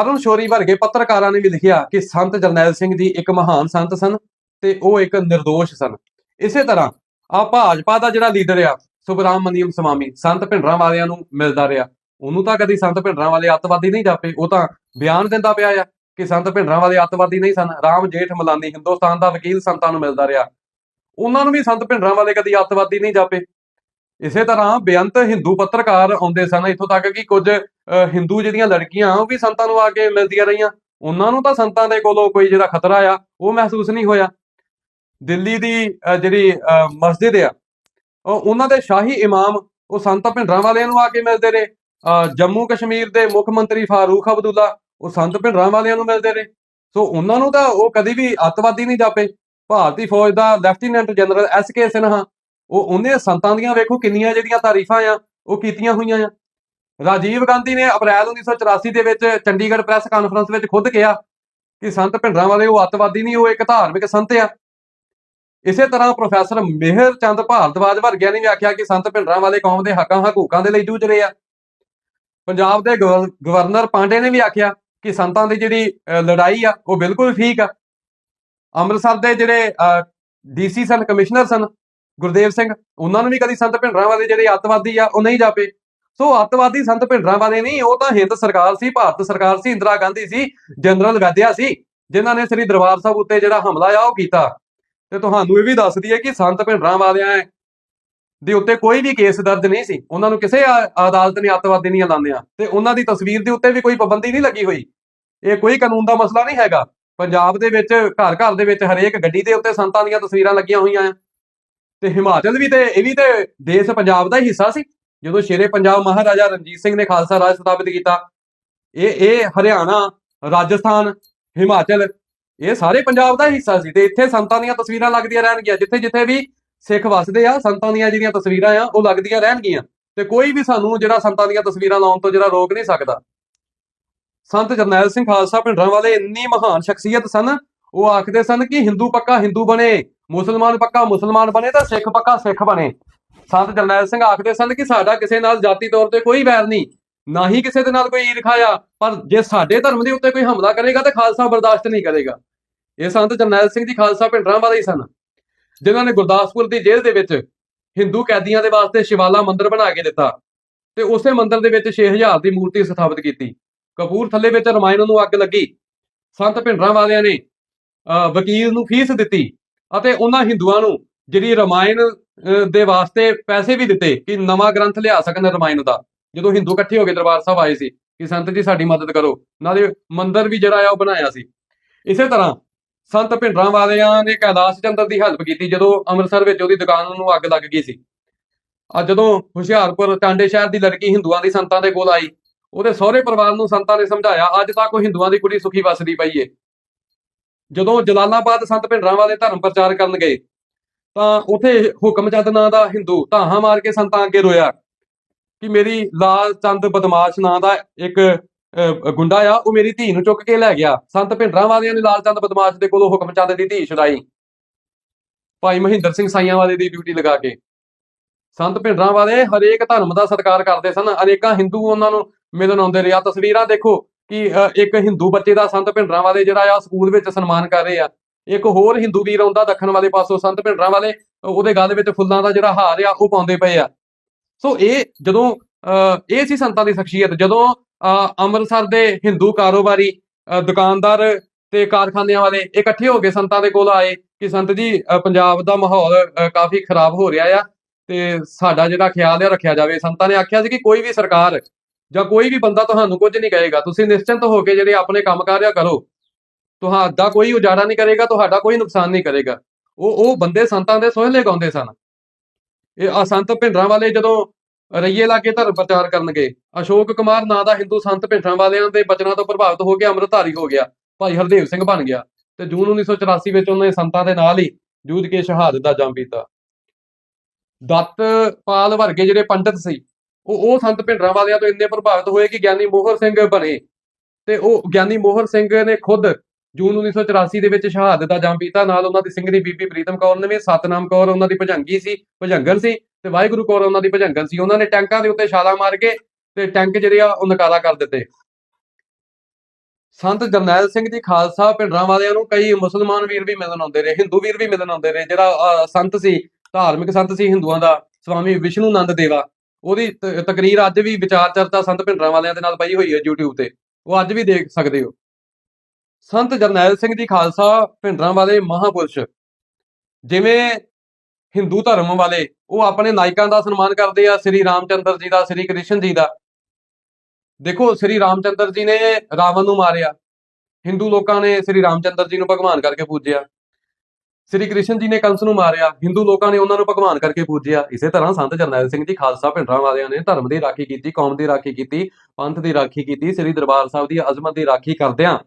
ਅਰੁਣ ਸ਼ੋਰੀ ਵਰਗੇ ਪੱਤਰਕਾਰਾਂ ਨੇ ਵੀ ਲਿਖਿਆ ਕਿ ਸੰਤ ਜਰਨੈਲ ਸਿੰਘ ਜੀ ਇੱਕ ਮਹਾਨ ਸੰਤ ਸਨ ਤੇ ਉਹ ਇੱਕ નિર્ਦੋਸ਼ ਸਨ। ਇਸੇ ਤਰ੍ਹਾਂ ਆ ਭਾਜਪਾ ਦਾ ਜਿਹੜਾ ਲੀਡਰ ਆ ਸੁਬਰਾਮਨੀਅਮ ਸਵਾਮੀ ਸੰਤ ਭਿੰਡਰਾਂ ਵਾਲਿਆਂ ਨੂੰ ਮਿਲਦਾ ਰਿਹਾ। ਉਹਨੂੰ ਤਾਂ ਕਦੀ ਸੰਤ ਭਿੰਡਰਾਂ ਵਾਲੇ ਅੱਤਵਾਦੀ ਨਹੀਂ ਜਾਪੇ। ਉਹ ਤਾਂ ਬਿਆਨ ਦਿੰਦਾ ਪਿਆ ਆ ਕਿ ਸੰਤ ਭਿੰਡਰਾਂ ਵਾਲੇ ਅੱਤਵਾਦੀ ਨਹੀਂ ਸਨ। ਰਾਮ ਜੇਠ ਮਲਾਨੀ ਹਿੰਦੁਸਤਾਨ ਦਾ ਵਕੀਲ ਸੰਤਾਂ ਨੂੰ ਮਿਲਦਾ ਰਿਹਾ। ਉਹਨਾਂ ਨੂੰ ਵੀ ਸੰਤ ਭਿੰਡਰਾਂ ਵਾਲੇ ਕਦੀ ਅੱਤਵਾਦੀ ਨਹੀਂ ਜਾਪੇ। ਇਸੇ ਤਰ੍ਹਾਂ ਬੇਅੰਤ ਹਿੰਦੂ ਪੱਤਰਕਾਰ ਆਉਂਦੇ ਸਨ। ਇੱਥੋਂ ਤੱਕ ਕਿ ਕੁਝ ਅਹ, ਹਿੰਦੂ ਜਿਹੜੀਆਂ ਲੜਕੀਆਂ ਉਹ ਵੀ ਸੰਤਾਂ ਨੂੰ ਆ ਕੇ ਮਿਲਦੀਆਂ ਰਹੀਆਂ। ਉਹਨਾਂ ਨੂੰ ਤਾਂ ਸੰਤਾਂ ਦੇ ਕੋਲੋਂ ਕੋਈ ਜਿਹੜਾ ਖਤਰਾ ਆ ਉਹ ਮਹਿਸੂਸ ਨਹੀਂ ਹੋਇਆ। ਦਿੱਲੀ ਦੀ ਜਿਹੜੀ ਅਹ, ਮਸਜਿਦ ਆ ਉਹਨਾਂ ਦੇ ਸ਼ਾਹੀ ਇਮਾਮ ਉਹ ਸੰਤ ਭਿੰਡਰਾਂ ਵਾਲਿਆਂ ਨੂੰ ਆ ਕੇ ਮਿਲਦੇ ਨੇ। ਅਹ, ਜੰਮੂ ਕਸ਼ਮੀਰ ਦੇ ਮੁੱਖ ਮੰਤਰੀ ਫਾਰੂਖ ਅਬਦੁੱਲਾ ਉਹ ਸੰਤ ਭਿੰਡਰਾਂ ਵਾਲਿਆਂ ਨੂੰ ਮਿਲਦੇ ਨੇ। ਸੋ ਉਹਨਾਂ ਨੂੰ ਤਾਂ ਉਹ ਕਦੀ ਵੀ ਅੱਤਵਾਦੀ ਨਹੀਂ ਜਾਪੇ। ਭਾਰਤੀ ਫੌਜ ਦਾ lieutenant general S K Sinha ਉਹ ਉਹਨੇ ਸੰਤਾਂ ਦੀਆਂ ਵੇਖੋ ਕਿੰਨੀਆਂ ਜਿਹੜੀਆਂ ਤਾਰੀਫਾਂ ਆ ਉਹ ਕੀਤੀਆਂ ਹੋਈਆਂ ਆ। ਰਾਜੀਵ ਗਾਂਧੀ ਨੇ ਅਪ੍ਰੈਲ 1984 ਦੇ ਵਿੱਚ ਚੰਡੀਗੜ੍ਹ ਪ੍ਰੈਸ ਕਾਨਫਰੰਸ ਵਿੱਚ ਖੁਦ ਕਿਹਾ ਕਿ ਸੰਤ ਭਿੰਡਰਾਂ ਵਾਲੇ ਉਹ ਅੱਤਵਾਦੀ ਨਹੀਂ ਉਹ ਇੱਕ ਧਾਰਮਿਕ ਸੰਤ ਆ। ਇਸੇ ਤਰ੍ਹਾਂ ਪ੍ਰੋਫੈਸਰ ਮਿਹਰ ਚੰਦ ਭਾਰਦਵਾਜ ਵਰਗਿਆਂ ਨੇ ਵੀ ਆਖਿਆ ਕਿ ਸੰਤ ਭਿੰਡਰਾਂ ਵਾਲੇ ਕੌਮ ਦੇ ਹੱਕਾਂ ਹਕੂਕਾਂ ਦੇ ਲਈ ਜੂਝ ਰਹੇ ਆ। ਪੰਜਾਬ ਦੇ ਗਵਰ- ਗਵਰਨਰ ਪਾਂਡੇ ਨੇ ਵੀ ਆਖਿਆ ਕਿ ਸੰਤਾਂ ਦੀ ਜਿਹੜੀ ਲੜਾਈ ਆ, ਉਹ ਬਿਲਕੁਲ ਠੀਕ ਆ। ਅੰਮ੍ਰਿਤਸਰ ਦੇ ਜਿਹੜੇ ਡੀਸੀ ਸਨ, ਕਮਿਸ਼ਨਰ ਸਨ, ਗੁਰਦੇਵ ਸਿੰਘ, ਉਹਨਾਂ ਨੂੰ ਵੀ ਕਦੀ ਸੰਤ ਭਿੰਡਰਾਂ ਵਾਲੇ ਜਿਹੜੇ ਅੱਤਵਾਦੀ ਆ, ਉਹ ਨਹੀਂ ਜਾਪੇ। ਸੋ ਅੱਤਵਾਦੀ ਸੰਤ ਭਿੰਡਰਾਂ ਵਾਲੇ ਨਹੀਂ, ਉਹ ਤਾਂ ਹਿੰਦ ਸਰਕਾਰ ਸੀ, ਭਾਰਤ ਸਰਕਾਰ ਸੀ, ਇੰਦਰਾ ਗਾਂਧੀ ਸੀ, ਜਨਰਲ ਵੈਦਿਆ ਸੀ, ਜਿਨ੍ਹਾਂ ਨੇ ਸ੍ਰੀ ਦਰਬਾਰ ਸਾਹਿਬ ਉੱਤੇ ਜਿਹੜਾ ਹਮਲਾ ਆ, ਉਹ ਕੀਤਾ। ਤੇ ਤੁਹਾਨੂੰ ਇਹ ਵੀ ਦੱਸਦੀ ਹੈ ਕਿ ਸੰਤ ਭਿੰਡਰਾਂ ਵਾਲਿਆਂ ਦੇ ਉੱਤੇ ਕੋਈ ਵੀ ਕੇਸ ਦਰਜ ਨਹੀਂ ਸੀ। ਉਹਨਾਂ ਨੂੰ ਕਿਸੇ ਅਦਾਲਤ ਨੇ ਅੱਤਵਾਦੀ ਨਹੀਂ ਐਲਾਨਿਆ। ਤੇ ਉਹਨਾਂ ਦੀ ਤਸਵੀਰ ਦੇ ਉੱਤੇ ਵੀ ਕੋਈ ਪਾਬੰਦੀ ਨਹੀਂ ਲੱਗੀ ਹੋਈ। ਇਹ ਕੋਈ ਕਾਨੂੰਨ ਦਾ ਮਸਲਾ ਨਹੀਂ ਹੈਗਾ। ਪੰਜਾਬ ਦੇ ਵਿੱਚ, ਘਰ ਘਰ ਦੇ ਵਿੱਚ ਹਰੇਕ ਗੱਡੀ ਦੇ ਉੱਤੇ ਸੰਤਾਂ ਦੀਆਂ ਤਸਵੀਰਾਂ ਲੱਗੀਆਂ ਹੋਈਆਂ ਆ ਤੇ ਹਿਮਾਚਲ ਵੀ ਤੇ, ਇਹ ਵੀ ਤੇ ਦੇਸ਼ ਪੰਜਾਬ ਦਾ ਹੀ ਹਿੱਸਾ ਸੀ। ਜਦੋਂ ਸ਼ੇਰੇ ਪੰਜਾਬ ਮਹਾਰਾਜਾ ਰਣਜੀਤ ਸਿੰਘ ਨੇ ਖਾਲਸਾ ਰਾਜ ਸਥਾਪਿਤ ਕੀਤਾ, ਇਹ ਇਹ ਹਰਿਆਣਾ, ਰਾਜਸਥਾਨ, ਹਿਮਾਚਲ ਇਹ ਸਾਰੇ ਪੰਜਾਬ ਦਾ ਹਿੱਸਾ ਸੀ ਤੇ ਇੱਥੇ ਸੰਤਾਂ ਦੀਆਂ ਤਸਵੀਰਾਂ ਲੱਗਦੀਆਂ ਰਹਿਣਗੀਆਂ, ਜਿੱਥੇ ਜਿੱਥੇ ਵੀ ਸਿੱਖ ਵਸਦੇ ਆ, ਸੰਤਾਂ ਦੀਆਂ ਜਿਹੜੀਆਂ ਤਸਵੀਰਾਂ ਆ, ਉਹ ਲੱਗਦੀਆਂ ਰਹਿਣਗੀਆਂ। ਤੇ ਕੋਈ ਵੀ ਸਾਨੂੰ ਜਿਹੜਾ ਸੰਤਾਂ ਦੀਆਂ ਤਸਵੀਰਾਂ ਲਾਉਣ ਤੋਂ ਜਿਹੜਾ ਰੋਕ ਨਹੀਂ ਸਕਦਾ। ਸੰਤ ਜਰਨੈਲ ਸਿੰਘ ਖਾਲਸਾ ਭਿੰਡਰਾਂ ਵਾਲੇ ਇੰਨੀ ਮਹਾਨ ਸ਼ਖਸੀਅਤ ਸਨ, ਉਹ ਆਖਦੇ ਸਨ ਕਿ ਹਿੰਦੂ ਪੱਕਾ ਹਿੰਦੂ ਬਣੇ, ਮੁਸਲਮਾਨ ਪੱਕਾ ਮੁਸਲਮਾਨ ਬਣੇ ਤਾਂ ਸਿੱਖ ਪੱਕਾ ਸਿੱਖ ਬਣੇ। ਸੰਤ ਜਰਨੈਲ ਸਿੰਘ ਆਖਦੇ ਸਨ ਕਿ ਸਾਡਾ ਕਿਸੇ ਨਾਲ ਜਾਤੀ ਤੌਰ ਤੇ ਕੋਈ ਵੈਰ ਨਹੀਂ। ਨਾ ਹੀ ਕਿਸੇ ਦੇ ਨਾਲ ਕੋਈ ਈਰਖਾ ਆ ਪਰ ਜੇ ਸਾਡੇ ਧਰਮ ਦੇ ਉੱਤੇ ਕੋਈ ਹਮਲਾ ਕਰੇਗਾ ਤਾਂ ਖਾਲਸਾ ਬਰਦਾਸ਼ਤ ਨਹੀਂ ਕਰੇਗਾ। ਇਹ ਸੰਤ ਜਰਨੈਲ ਸਿੰਘ ਜੀ ਖਾਲਸਾ ਭਿੰਡਰਾਂ ਵਾਲੇ ਹੀ ਸਨ ਜਿਨ੍ਹਾਂ ਨੇ ਗੁਰਦਾਸਪੁਰ ਦੀ ਜੇਲ੍ਹ ਦੇ ਵਿੱਚ ਹਿੰਦੂ ਕੈਦੀਆਂ ਦੇ ਵਾਸਤੇ ਸ਼ਿਵਾਲਾ ਮੰਦਿਰ ਬਣਾ ਕੇ ਦਿੱਤਾ ਤੇ ਉਸੇ ਮੰਦਿਰ ਦੇ ਵਿੱਚ 6000 ਦੀ ਮੂਰਤੀ ਸਥਾਪਿਤ ਕੀਤੀ। ਕਪੂਰਥਲੇ ਵਿੱਚ ਰਮਾਇਣ ਨੂੰ ਅੱਗ ਲੱਗੀ। ਸੰਤ ਭਿੰਡਰਾਂ ਵਾਲਿਆਂ ਨੇ ਅਹ, ਵਕੀਲ ਨੂੰ ਫੀਸ ਦਿੱਤੀ ਅਤੇ ਉਹਨਾਂ ਹਿੰਦੂਆਂ ਨੂੰ ਜਿਹੜੀ ਰਮਾਇਣ ਅਹ, ਦੇ ਵਾਸਤੇ ਪੈਸੇ ਵੀ ਦਿੱਤੇ ਕਿ ਨਵਾਂ ਗ੍ਰੰਥ ਲਿਆ ਸਕਣ ਰਮਾਇਣ ਦਾ। ਜਦੋਂ ਹਿੰਦੂ ਇਕੱਠੇ ਹੋ ਕੇ ਦਰਬਾਰ ਸਾਹਿਬ ਆਏ ਸੀ, ਕਿ ਸੰਤ ਜੀ ਸਾਡੀ ਮਦਦ ਕਰੋ, ਨਾਲੇ ਮੰਦਿਰ ਵੀ ਜਿਹੜਾ ਆ ਉਹ ਬਣਾਇਆ ਸੀ। ਇਸੇ ਤਰ੍ਹਾਂ ਸੰਤ ਭਿੰਡਰਾਂ ਵਾਲਿਆਂ ਨੇ ਕੈਲਾਸ਼ ਚੰਦਰ ਦੀ ਹੈਲਪ ਕੀਤੀ, ਜਦੋਂ ਅੰਮ੍ਰਿਤਸਰ ਵਿੱਚ ਉਹਦੀ ਦੁਕਾਨ ਨੂੰ ਅੱਗ ਲੱਗ ਗਈ ਸੀ। ਅੱਜ ਜਦੋਂ ਹੁਸ਼ਿਆਰਪੁਰ, ਟਾਂਡੇ ਸ਼ਹਿਰ ਦੀ ਲੜਕੀ ਹਿੰਦੂਆਂ ਦੀ ਸੰਤਾਂ ਦੇ ਕੋਲ ਆਈ, ਉਹਦੇ ਸਹੁਰੇ ਪਰਿਵਾਰ ਨੂੰ ਸੰਤਾਂ ਨੇ ਸਮਝਾਇਆ, ਅੱਜ ਤੱਕ ਉਹ ਹਿੰਦੂਆਂ ਦੀ ਕੁੜੀ ਸੁਖੀ ਵਸਦੀ ਪਈ ਏ। ਜਦੋਂ ਜਲਾਲਾਬਾਦ ਸੰਤ ਭਿੰਡਰਾਂ ਵਾਲੇ ਧਰਮ ਪ੍ਰਚਾਰ ਕਰਨ ਗਏ, ਤਾਂ ਉਥੇ ਹੁਕਮਚੰਦ ਨਾਂ ਦਾ ਹਿੰਦੂ ਧਾਹਾਂ ਮਾਰ ਕੇ ਸੰਤਾਂ ਅੱਗੇ ਰੋਇਆ। ਕਿ ਮੇਰੀ ਲਾਲ ਚੰਦ ਬਦਮਾਸ਼ ਨਾਂ ਦਾ ਇੱਕ ਅਹ, ਗੁੰਡਾ ਆ ਉਹ ਮੇਰੀ ਧੀ ਨੂੰ ਚੁੱਕ ਕੇ ਲੈ ਗਿਆ। ਸੰਤ ਭਿੰਡਰਾਂ ਵਾਲਿਆਂ ਨੇ ਲਾਲ ਚੰਦ ਬਦਮਾਸ਼ ਦੇ ਕੋਲੋਂ ਹੁਕਮ ਹੁਕਮਚੰਦ ਦੀ ਧੀ ਛੁਡਾਈ। ਭਾਈ ਮਹਿੰਦਰ ਸਿੰਘ ਸਾਈਆਂ ਵਾਲੇ ਦੀ ਡਿਊਟੀ ਲਗਾ ਕੇ। ਸੰਤ ਭਿੰਡਰਾਂ ਵਾਲੇ ਹਰੇਕ ਧਰਮ ਦਾ ਸਤਿਕਾਰ ਕਰਦੇ ਸਨ। ਅਨੇਕਾਂ ਹਿੰਦੂ ਉਹਨਾਂ ਨੂੰ ਮਿਲਣ ਆਉਂਦੇ ਰਹੇ। ਆ ਤਸਵੀਰਾਂ ਦੇਖੋ ਕਿ ਇੱਕ ਹਿੰਦੂ ਬੱਚੇ ਦਾ ਸੰਤ ਭਿੰਡਰਾਂ ਵਾਲੇ ਜਿਹੜਾ ਆ ਸਕੂਲ ਵਿੱਚ ਸਨਮਾਨ ਕਰ ਰਹੇ ਆ। ਇੱਕ ਹੋਰ ਹਿੰਦੂ ਵੀਰ ਆਉਂਦਾ ਦੱਖਣ ਵਾਲੇ ਪਾਸੋਂ। ਸੰਤ ਭਿੰਡਰਾਂ ਵਾਲੇ ਉਹਦੇ ਗਲ ਵਿੱਚ ਫੁੱਲਾਂ ਦਾ ਜਿਹੜਾ ਹਾਰ ਆ ਉਹ ਪਾਉਂਦੇ ਪਏ ਆ। ਸੋ ਇਹ ਜਦੋਂ ਅ, ਇਹ ਸੀ ਸੰਤਾਂ ਦੀ ਸ਼ਖਸੀਅਤ ਜਦੋਂ ਅ, ਅੰਮ੍ਰਿਤਸਰ ਦੇ ਹਿੰਦੂ ਕਾਰੋਬਾਰੀ ਅ, ਦੁਕਾਨਦਾਰ ਤੇ ਕਾਰਖਾਨਿਆਂ ਵਾਲੇ ਇਕੱਠੇ ਹੋ ਕੇ ਸੰਤਾਂ ਦੇ ਕੋਲ ਆਏ ਕਿ ਸੰਤ ਜੀ ਪੰਜਾਬ ਦਾ ਮਾਹੌਲ ਕਾਫੀ ਖਰਾਬ ਹੋ ਰਿਹਾ ਆ ਤੇ ਸਾਡਾ ਜਿਹੜਾ ਖਿਆਲ ਹੈ ਰੱਖਿਆ ਜਾਵੇ। ਸੰਤਾਂ ਨੇ ਆਖਿਆ ਸੀ ਕਿ ਕੋਈ ਵੀ ਸਰਕਾਰ ਜਾਂ ਕੋਈ ਵੀ ਬੰਦਾ ਤੁਹਾਨੂੰ ਕੁਝ ਨਹੀਂ ਕਹੇਗਾ। ਤੁਸੀਂ ਨਿਸ਼ਚਿੰਤ ਹੋ ਕੇ ਜਿਹੜੇ ਆਪਣੇ ਕੰਮ ਕਾਰਿਆ ਕਰੋ। ਤੁਹਾਡਾ ਕੋਈ ਉਜਾੜਾ ਨਹੀਂ ਕਰੇਗਾ ਤੁਹਾਡਾ ਕੋਈ ਨੁਕਸਾਨ ਨਹੀਂ ਕਰੇਗਾ। ਉਹ ਉਹ ਬੰਦੇ ਸੰਤਾਂ ਦੇ ਸੋਹਲੇ ਗਾਉਂਦੇ ਸਨ। ਇਹ ਆ ਸੰਤ ਭਿੰਡਰਾਂ ਵਾਲੇ ਜਦੋਂ ਰਈਏ ਲਾ ਕੇ ਧਰਮ ਪ੍ਰਚਾਰ ਕਰਨ ਗਏ ਅਸ਼ੋਕ ਕੁਮਾਰ ਨਾਂ ਦਾ ਹਿੰਦੂ ਸੰਤ ਭਿੰਡਰਾਂ ਵਾਲਿਆਂ ਦੇ ਬਚਨਾਂ ਤੋਂ ਪ੍ਰਭਾਵਿਤ ਹੋ ਕੇ ਅੰਮ੍ਰਿਤਧਾਰੀ ਹੋ ਗਿਆ, ਭਾਈ ਹਰਦੇਵ ਸਿੰਘ ਬਣ ਗਿਆ ਤੇ ਜੂਨ 1984 ਵਿੱਚ ਉਹਨੇ ਸੰਤਾਂ ਦੇ ਨਾਲ ਹੀ ਜੂਝ ਕੇ ਸ਼ਹਾਦਤ ਦਾ ਜੰਮ ਪੀਤਾ। ਦਤਪਾਲ ਵਰਗੇ ਜਿਹੜੇ ਪੰਡਤ ਸੀ, ਉਹ ਉਹ ਸੰਤ ਭਿੰਡਰਾਂ ਵਾਲਿਆਂ ਤੋਂ ਇੰਨੇ ਪ੍ਰਭਾਵਿਤ ਹੋਏ ਕਿ ਗਿਆਨੀ ਮੋਹਰ ਸਿੰਘ ਬਣੇ ਤੇ ਉਹ, ਗਿਆਨੀ ਮੋਹਰ ਸਿੰਘ ਨੇ ਖੁਦ ਜੂਨ 1984 ਦੇ ਵਿੱਚ ਸ਼ਹਾਦਤ ਦਾ ਜੰਮ ਪੀਤਾ ਨਾਲ ਉਹਨਾਂ ਦੀ ਸਿੰਘਣੀ ਬੀਬੀ ਪ੍ਰੀਤਮ ਕੌਰ ਨੇ ਵੀ ਸਤਨਾਮ ਕੌਰ ਉਹਨਾਂ ਦੀ ਭਜੰਗੀ ਸੀ ਭਜੰਗਰ ਸੀ ਤੇ ਵਾਹਿਗੁਰੂ ਕੌਰ ਉਹਨਾਂ ਦੀ ਭਜੰਗਨ ਸੀ। ਉਹਨਾਂ ਨੇ ਟੈਂਕਾਂ ਦੇ ਉੱਤੇ ਛਾਲਾਂ ਮਾਰ ਕੇ ਤੇ ਟੈਂਕ ਜਿਹੜੇ ਆ ਉਹ ਨਕਾਰਾ ਕਰ ਦਿੱਤੇ। ਸੰਤ ਜਰਨੈਲ ਸਿੰਘ ਜੀ ਖਾਲਸਾ ਭਿੰਡਰਾਂ ਵਾਲਿਆਂ ਨੂੰ ਕਈ ਮੁਸਲਮਾਨ ਵੀਰ ਵੀ ਮਿਲਣ ਆਉਂਦੇ ਰਹੇ ਹਿੰਦੂ ਵੀਰ ਵੀ ਮਿਲਣ ਆਉਂਦੇ ਰਹੇ ਜਿਹੜਾ ਅਹ, ਸੰਤ ਸੀ ਧਾਰਮਿਕ ਸੰਤ ਸੀ ਹਿੰਦੂਆਂ ਦਾ ਸਵਾਮੀ ਵਿਸ਼ਨੂੰ ਨੰਦ ਦੇਵਾ। ਉਹਦੀ ਤਕਰੀਰ ਅੱਜ ਵੀ ਵਿਚਾਰ ਚਰਚਾ ਸੰਤ ਭਿੰਡਰਾਂ ਵਾਲਿਆਂ ਦੇ ਨਾਲ ਪਈ ਹੋਈ ਹੈ YouTube ਤੇ। ਉਹ ਅੱਜ ਵੀ ਦੇਖ ਸਕਦੇ ਹੋ। ਸੰਤ ਜਰਨੈਲ ਸਿੰਘ ਜੀ ਖਾਲਸਾ ਭਿੰਡਰਾਂ ਵਾਲੇ ਮਹਾਪੁਰਸ਼, ਜਿਵੇਂ ਹਿੰਦੂ ਧਰਮ ਵਾਲੇ, ਉਹ ਆਪਣੇ ਨਾਇਕਾਂ ਦਾ ਸਨਮਾਨ ਕਰਦੇ ਆ, ਸ੍ਰੀ ਰਾਮਚੰਦਰ ਜੀ ਦਾ, ਸ੍ਰੀ ਕ੍ਰਿਸ਼ਨ ਜੀ ਦਾ। ਦੇਖੋ, ਸ੍ਰੀ ਰਾਮਚੰਦਰ ਜੀ ਨੇ ਰਾਵਣ ਨੂੰ ਮਾਰਿਆ। ਹਿੰਦੂ ਲੋਕਾਂ ਨੇ ਸ੍ਰੀ ਰਾਮਚੰਦਰ ਜੀ ਨੂੰ ਭਗਵਾਨ ਕਰਕੇ ਪੂਜਿਆ। ਸ੍ਰੀ ਕ੍ਰਿਸ਼ਨ ਜੀ ਨੇ ਕੰਸ ਨੂੰ ਮਾਰਿਆ। ਹਿੰਦੂ ਲੋਕਾਂ ਨੇ ਉਹਨਾਂ ਨੂੰ ਭਗਵਾਨ ਕਰਕੇ ਪੂਜਿਆ। ਇਸੇ ਤਰ੍ਹਾਂ ਸੰਤ ਜਰਨੈਲ ਸਿੰਘ ਜੀ ਖਾਲਸਾ ਭਿੰਡਰਾਂ ਵਾਲਿਆਂ ਨੇ ਧਰਮ ਦੀ ਰਾਖੀ ਕੀਤੀ, ਕੌਮ ਦੀ ਰਾਖੀ ਕੀਤੀ, ਪੰਥ ਦੀ ਰਾਖੀ ਕੀਤੀ, ਸ੍ਰੀ ਦਰਬਾਰ ਸਾਹਿਬ ਦੀ ਅਜ਼ਮਤ ਦੀ ਰਾਖੀ ਕਰਦਿਆਂ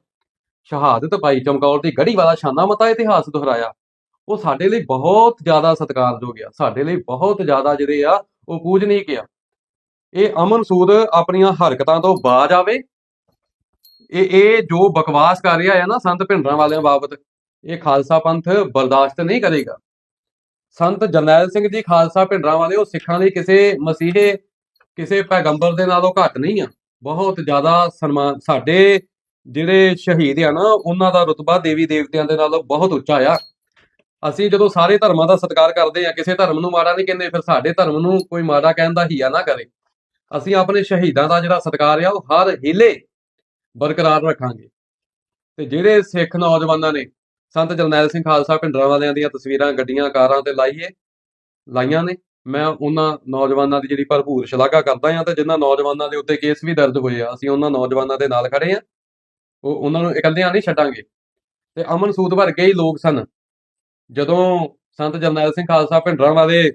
ਸ਼ਹਾਦਤ ਪਾਈ ਚਮਕੌਰ ਦੀ ਗੜੀ ਵਾਲਾ ਸ਼ਾਨਾ ਮਤਾ ਇਤਿਹਾਸ ਦੁਹਰਾਇਆ। ਉਹ ਸਾਡੇ ਲਈ ਬਹੁਤ ਜ਼ਿਆਦਾ ਸਤਿਕਾਰਯੋਗ ਆ। ਸਾਡੇ ਲਈ ਬਹੁਤ ਜ਼ਿਆਦਾ ਜਿਹੜੇ ਆ, ਉਹ ਪੂਜਨੀਕ ਆ। ਇਹ ਅਮਨ ਸੂਦ ਆਪਣੀਆਂ ਹਰਕਤਾਂ ਤੋਂ ਬਾਜ ਆਵੇ ਇਹ ਇਹ ਜੋ ਬਕਵਾਸ ਕਰ ਰਿਹਾ ਹੈ ਨਾ ਸੰਤ ਭਿੰਡਰਾਂ ਵਾਲਿਆਂ ਬਾਬਤ, ਇਹ ਖਾਲਸਾ ਪੰਥ ਬਰਦਾਸ਼ਤ ਨਹੀਂ ਕਰੇਗਾ। ਸੰਤ ਜਰਨੈਲ ਸਿੰਘ ਜੀ ਖਾਲਸਾ ਭਿੰਡਰਾਂ ਵਾਲੇ, ਉਹ ਸਿੱਖਾਂ ਲਈ ਕਿਸੇ ਮਸੀਹੇ, ਕਿਸੇ ਪੈਗੰਬਰ ਦੇ ਨਾਲੋਂ ਘੱਟ ਨਹੀਂ ਆ। ਬਹੁਤ ਜ਼ਿਆਦਾ ਸਨਮਾਨ, ਸਾਡੇ ਜਿਹੜੇ ਸ਼ਹੀਦ ਆ ਨਾ, ਉਹਨਾਂ ਦਾ ਰਤਬਾ ਦੇਵੀ ਦੇਵਤਿਆਂ ਦੇ ਨਾਲ ਬਹੁਤ ਉੱਚਾ ਆ। ਅਸੀਂ ਜਦੋਂ ਸਾਰੇ ਧਰਮਾਂ ਦਾ ਸਤਿਕਾਰ ਕਰਦੇ ਆ, ਕਿਸੇ ਧਰਮ ਨੂੰ ਮਾੜਾ ਨਹੀਂ ਕਹਿੰਦੇ, ਫਿਰ ਸਾਡੇ ਧਰਮ ਨੂੰ ਕੋਈ ਮਾੜਾ ਕਹਿਣ ਦਾ ਹੀਆ ਨਾ ਕਰੇ। ਅਸੀਂ ਆਪਣੇ ਸ਼ਹੀਦਾਂ ਦਾ ਜਿਹੜਾ ਸਤਿਕਾਰ ਆ, ਉਹ ਹਰ ਹੀਲੇ ਬਰਕਰਾਰ ਰੱਖਾਂਗੇ। ਤੇ ਜਿਹੜੇ ਸਿੱਖ ਨੌਜਵਾਨਾਂ ਨੇ, ਸੰਤ ਜਰਨੈਲ ਸਿੰਘ ਖਾਲਸਾ ਭਿੰਡਰਾਂ ਵਾਲਿਆਂ ਦੀਆਂ ਤਸਵੀਰਾਂ, ਗੱਡੀਆਂ, ਕਾਰਾਂ ਤੇ ਲਾਈਏ, ਲਾਈਆਂ ਨੇ। ਮੈਂ ਉਹਨਾਂ ਨੌਜਵਾਨਾਂ ਦੀ ਜਿਹੜੀ ਭਰਪੂਰ ਸ਼ਲਾਘਾ ਕਰਦਾ ਹਾਂ ਤੇ ਜਿਨ੍ਹਾਂ ਨੌਜਵਾਨਾਂ ਦੇ ਉੱਤੇ ਕੇਸ ਵੀ ਦਰਜ ਹੋਏ ਆ, ਅਸੀਂ ਉਹਨਾਂ ਨੌਜਵਾਨਾਂ ਦੇ ਨਾਲ ਖੜੇ ਆ। ਉਹ ਉਹਨਾਂ ਨੂੰ ਇਕੱਲਿਆਂ ਨਹੀਂ ਛੱਡਾਂਗੇ। ਤੇ ਅਮਨ ਸੂਦ ਵਰਗੇ ਹੀ ਲੋਕ ਸਨ। ਜਦੋਂ ਸੰਤ ਜਰਨੈਲ ਸਿੰਘ ਖਾਲਸਾ ਭਿੰਡਰਾਂ ਵਾਲੇ